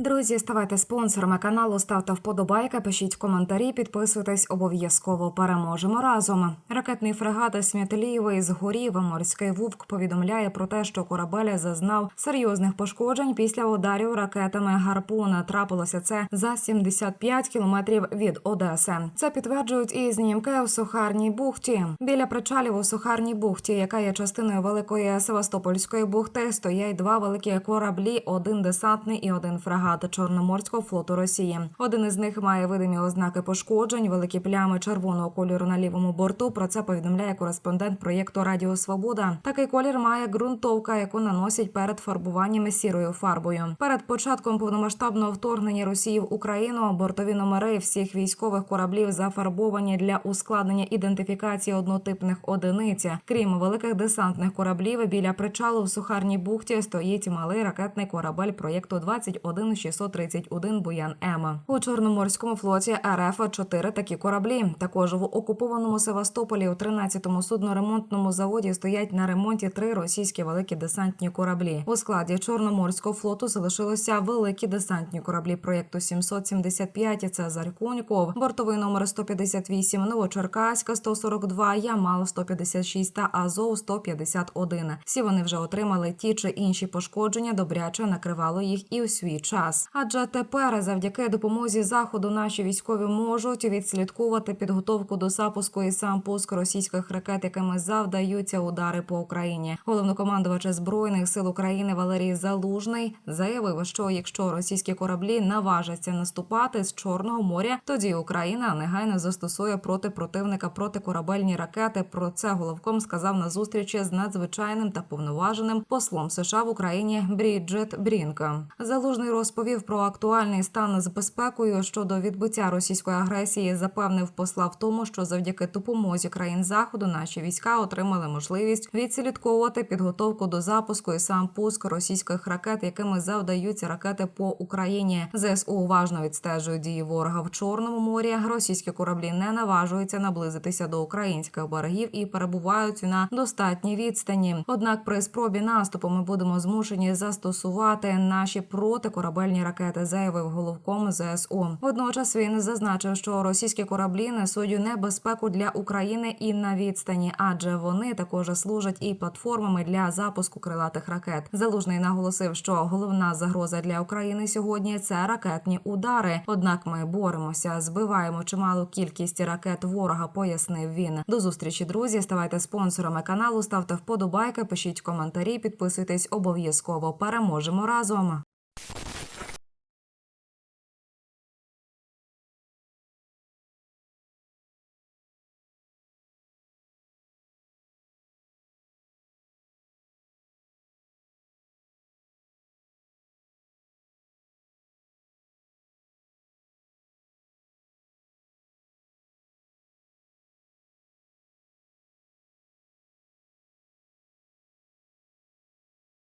Друзі, ставайте спонсорами каналу, ставте вподобайки, пишіть коментарі, підписуйтесь обов'язково. Переможемо разом. Ракетний фрегат Смітелієвий згорів. Морський вовк повідомляє про те, що корабель зазнав серйозних пошкоджень після ударів ракетами гарпун. Трапилося це за 75 кілометрів від Одеси. Це підтверджують і знімки у Сухарній бухті. Біля причалів у Сухарній бухті, яка є частиною великої Севастопольської бухти, стоять два великі кораблі: один десантний і один фрегат Чорноморського флоту Росії. Один із них має видимі ознаки пошкоджень, великі плями червоного кольору на лівому борту. Про це повідомляє кореспондент проєкту Радіо Свобода. Такий колір має ґрунтовка, яку наносять перед фарбуванням сірою фарбою. Перед початком повномасштабного вторгнення Росії в Україну бортові номери всіх військових кораблів зафарбовані для ускладнення ідентифікації однотипних одиниць. Крім великих десантних кораблів, біля причалу в Сухарній бухті стоїть малий ракетний корабель проєкту 21631 Буян М. У Чорноморському флоті РФ чотири такі кораблі. Також в окупованому Севастополі у 13-му судноремонтному заводі стоять на ремонті три російські великі десантні кораблі. У складі Чорноморського флоту залишилися великі десантні кораблі проєкту 775 Цезарь Куньков, бортовий номер 158, Новочеркаська 142, Ямал 156 та Азов 151. Всі вони вже отримали ті чи інші пошкодження. Добряче накривало їх і у свій час. Адже тепер, завдяки допомозі заходу, наші військові можуть відслідковувати підготовку до запуску і сам пуск російських ракет, якими завдаються удари по Україні. Головнокомандувач збройних сил України Валерій Залужний заявив, що якщо російські кораблі наважаться наступати з Чорного моря, тоді Україна негайно застосує проти противника протикорабельні ракети. Про це головком сказав на зустрічі з надзвичайним та повноваженим послом США в Україні Бріджет Брінка. Залужний розповів про актуальний стан з безпекою щодо відбиття російської агресії. Запевнив посла в тому, що завдяки допомозі країн заходу наші війська отримали можливість відслідковувати підготовку до запуску і сам пуск російських ракет, якими завдаються ракети по Україні. ЗСУ уважно відстежують дії ворога в Чорному морі. Російські кораблі не наважуються наблизитися до українських берегів і перебувають на достатній відстані. Однак, при спробі наступу ми будемо змушені застосувати наші протикорабельні ракети, заявив головком ЗСУ. Водночас він зазначив, що російські кораблі несуть небезпеку для України і на відстані, адже вони також служать і платформами для запуску крилатих ракет. Залужний наголосив, що головна загроза для України сьогодні це ракетні удари. Однак ми боремося, збиваємо чималу кількість ракет ворога. Пояснив він. До зустрічі, друзі. Ставайте спонсорами каналу, ставте вподобайки, пишіть коментарі, підписуйтесь обов'язково. Переможемо разом.